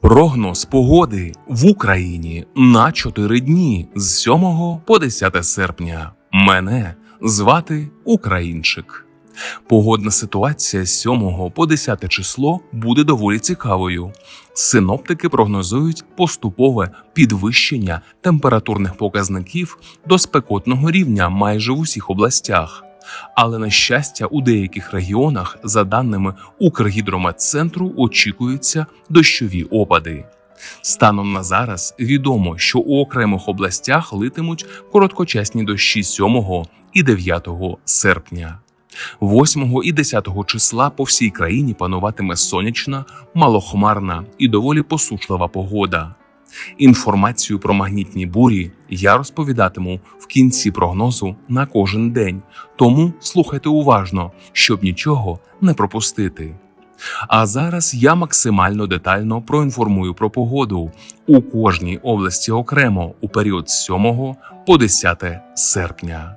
Прогноз погоди в Україні на 4 дні з 7 по 10 серпня. Мене звати Українчик. Погодна ситуація з 7 по 10 число буде доволі цікавою. Синоптики прогнозують поступове підвищення температурних показників до спекотного рівня майже в усіх областях. Але на щастя, у деяких регіонах, за даними Укргідрометцентру, очікуються дощові опади. Станом на зараз відомо, що у окремих областях литимуть короткочасні дощі 7 і 9 серпня. 8 і 10 числа по всій країні пануватиме сонячна, малохмарна і доволі посушлива погода. Інформацію про магнітні бурі я розповідатиму в кінці прогнозу на кожен день, тому слухайте уважно, щоб нічого не пропустити. А зараз я максимально детально проінформую про погоду у кожній області окремо у період з 7 по 10 серпня.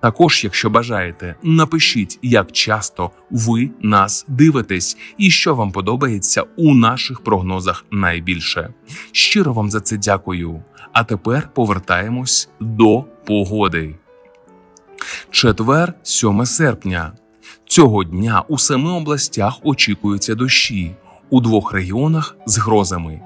Також, якщо бажаєте, напишіть, як часто ви нас дивитесь і що вам подобається у наших прогнозах найбільше. Щиро вам за це дякую. А тепер повертаємось до погоди. Четвер, 7 серпня. Цього дня у семи областях очікуються дощі, у двох регіонах з грозами.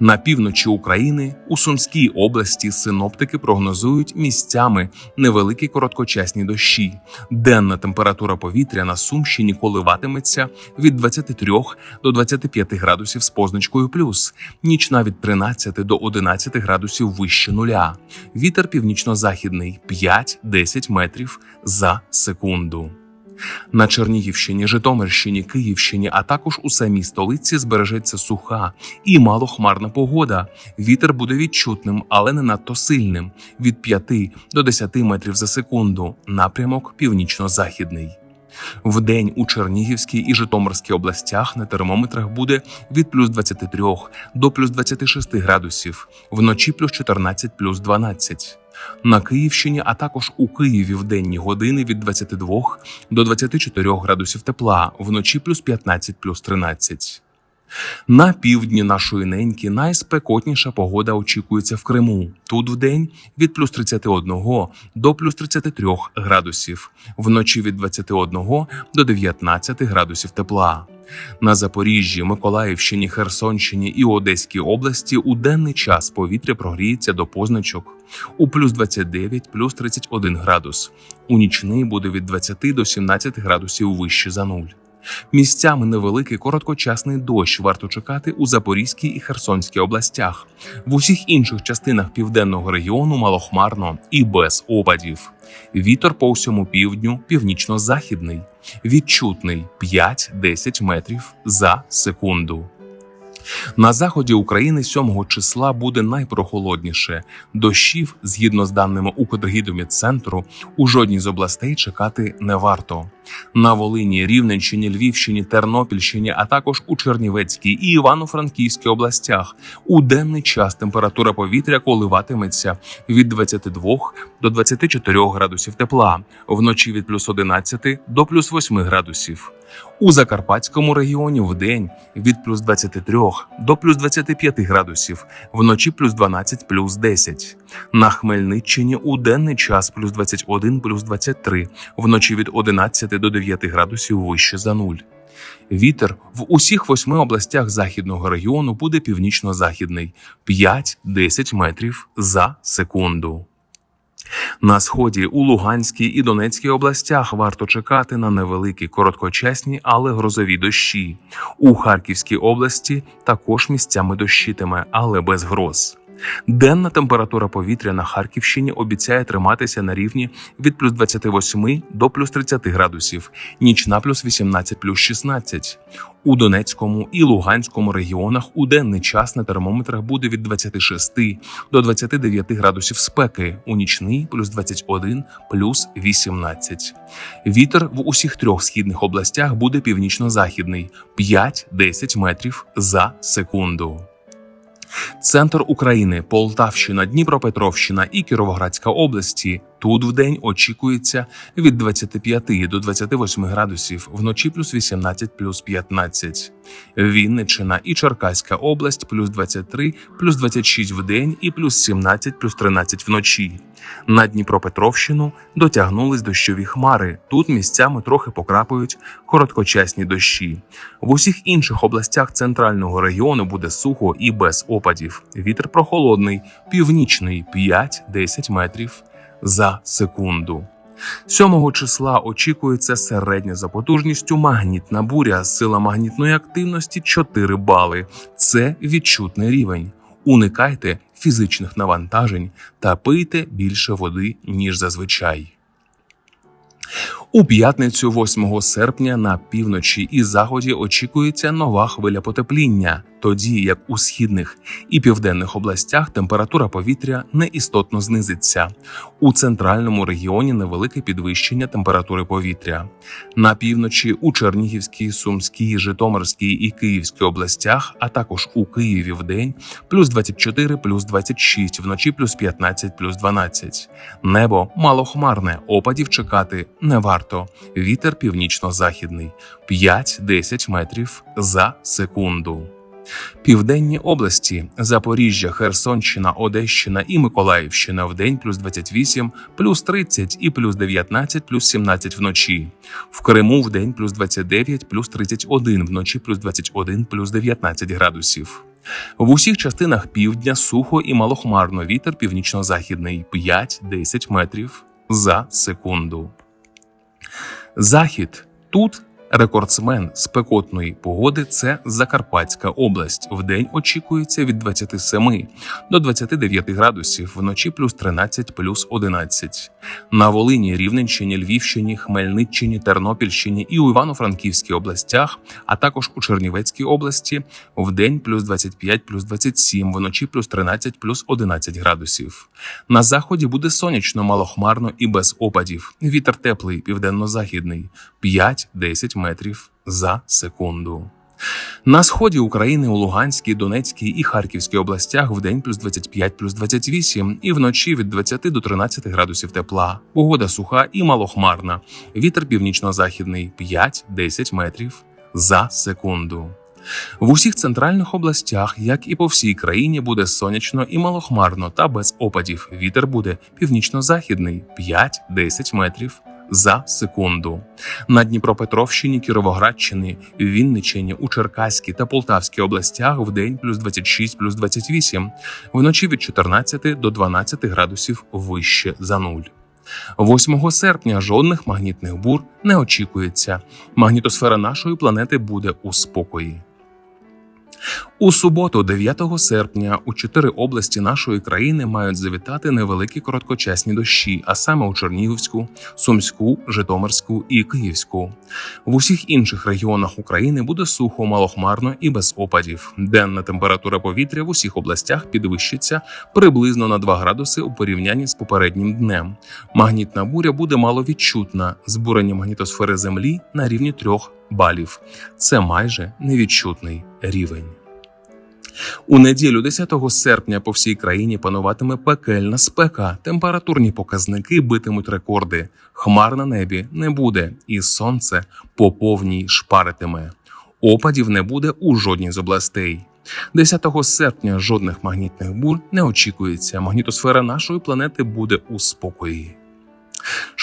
На півночі України у Сумській області синоптики прогнозують місцями невеликі короткочасні дощі. Денна температура повітря на Сумщині коливатиметься від 23 до 25 градусів з позначкою плюс, нічна від 13 до 11 градусів вище нуля. Вітер північно-західний 5-10 метрів за секунду. На Чернігівщині, Житомирщині, Київщині, а також у самій столиці збережеться суха і малохмарна погода. Вітер буде відчутним, але не надто сильним від 5 до 10 метрів за секунду. Напрямок північно-західний. Вдень у Чернігівській і Житомирській областях на термометрах буде від плюс 23 до плюс 26 градусів, вночі плюс 14 плюс 12. На Київщині, а також у Києві в денні години від 22 до 24 градусів тепла, вночі плюс 15 плюс 13. На півдні нашої неньки найспекотніша погода очікується в Криму. Тут вдень від плюс 31 до плюс 33 градусів, вночі від 21 до 19 градусів тепла. На Запоріжжі, Миколаївщині, Херсонщині і Одеській області у денний час повітря прогріється до позначок у плюс 29, плюс 31 градус. У нічний буде від 20 до 17 градусів вище за нуль. Місцями невеликий короткочасний дощ варто чекати у Запорізькій і Херсонській областях. В усіх інших частинах південного регіону малохмарно і без опадів. Вітер по всьому півдню північно-західний, відчутний 5-10 метрів за секунду. На заході України 7 числа буде найпрохолодніше. Дощів, згідно з даними Укргідомідцентру, у жодній з областей чекати не варто. На Волині, Рівненщині, Львівщині, Тернопільщині, а також у Чернівецькій і Івано-Франківській областях у денний час температура повітря коливатиметься від 22 до 24 градусів тепла, вночі від плюс 11 до плюс 8 градусів. У Закарпатському регіоні в день від плюс 23 до плюс 25 градусів, вночі плюс 12 плюс 10. На Хмельниччині у денний час плюс 21 плюс 23, вночі від 11 до 9 градусів вище за нуль. Вітер в усіх восьми областях західного регіону буде північно-західний 5-10 метрів за секунду. На сході у Луганській і Донецькій областях варто чекати на невеликі короткочасні, але грозові дощі. У Харківській області також місцями дощитиме, але без гроз. Денна температура повітря на Харківщині обіцяє триматися на рівні від плюс 28 до плюс 30 градусів, нічна плюс 18 плюс 16. У Донецькому і Луганському регіонах у денний час на термометрах буде від 26 до 29 градусів спеки, у нічний плюс 21 плюс 18. Вітер в усіх трьох східних областях буде північно-західний 5-10 метрів за секунду. Центр України, Полтавщина, Дніпропетровщина і Кіровоградська області. Тут вдень очікується від 25 до 28 градусів, вночі плюс 18, плюс 15. Вінниччина і Черкаська область плюс 23, плюс 26 в день і плюс 17, плюс 13 вночі. На Дніпропетровщину дотягнулись дощові хмари. Тут місцями трохи покрапають короткочасні дощі. В усіх інших областях центрального регіону буде сухо і без опадів. Вітер прохолодний, північний 5-10 метрів за секунду. 7 числа очікується середня за потужністю магнітна буря, сила магнітної активності 4 бали. Це відчутний рівень. Уникайте фізичних навантажень та пийте більше води, ніж зазвичай. У п'ятницю, 8 серпня, на півночі і заході очікується нова хвиля потепління, тоді як у східних і південних областях температура повітря неістотно знизиться. У центральному регіоні невелике підвищення температури повітря. На півночі у Чернігівській, Сумській, Житомирській і Київській областях, а також у Києві в день плюс 24, плюс 26, вночі плюс 15, плюс 12. Небо малохмарне, опадів чекати не варто. Вітер північно-західний 5-10 метрів за секунду. Південні області Запоріжжя, Херсонщина, Одещина і Миколаївщина в день плюс 28, плюс 30 і плюс 19, плюс 17 вночі. В Криму в день плюс 29, плюс 31, вночі плюс 21, плюс 19 градусів. В усіх частинах півдня сухо і малохмарно вітер північно-західний 5-10 метрів за секунду. Захід тут Рекордсмен спекотної погоди це Закарпатська область. В день очікується від 27 до 29 градусів, вночі плюс 13, плюс 11. На Волині, Рівненщині, Львівщині, Хмельниччині, Тернопільщині і у Івано-Франківській областях, а також у Чернівецькій області в день плюс 25, плюс 27, вночі плюс 13, плюс 11 градусів. На заході буде сонячно, малохмарно і без опадів. Вітер теплий, південно-західний 5-10 метрів за секунду. На сході України у Луганській, Донецькій і Харківській областях в день плюс 25, плюс 28 і вночі від 20 до 13 градусів тепла. Погода суха і малохмарна. Вітер північно-західний 5-10 метрів за секунду. В усіх центральних областях, як і по всій країні, буде сонячно і малохмарно та без опадів. Вітер буде північно-західний 5-10 метрів за секунду. На Дніпропетровщині, Кіровоградщині, Вінниччині, у Черкаській та Полтавській областях в день плюс 26, плюс 28, вночі від 14 до 12 градусів вище за нуль. 8 серпня жодних магнітних бур не очікується. Магнітосфера нашої планети буде у спокої. У суботу, 9 серпня, у чотири області нашої країни мають завітати невеликі короткочасні дощі, а саме у Чернігівську, Сумську, Житомирську і Київську. В усіх інших регіонах України буде сухо, малохмарно і без опадів. Денна температура повітря в усіх областях підвищиться приблизно на 2 градуси у порівнянні з попереднім днем. Магнітна буря буде маловідчутна. Збурення магнітосфери Землі на рівні 3 балів. Це майже невідчутний рівень. У неділю 10 серпня по всій країні пануватиме пекельна спека. Температурні показники битимуть рекорди. Хмар на небі не буде, і сонце по повній шпаритиме. Опадів не буде у жодній з областей. 10 серпня жодних магнітних бур не очікується. Магнітосфера нашої планети буде у спокої.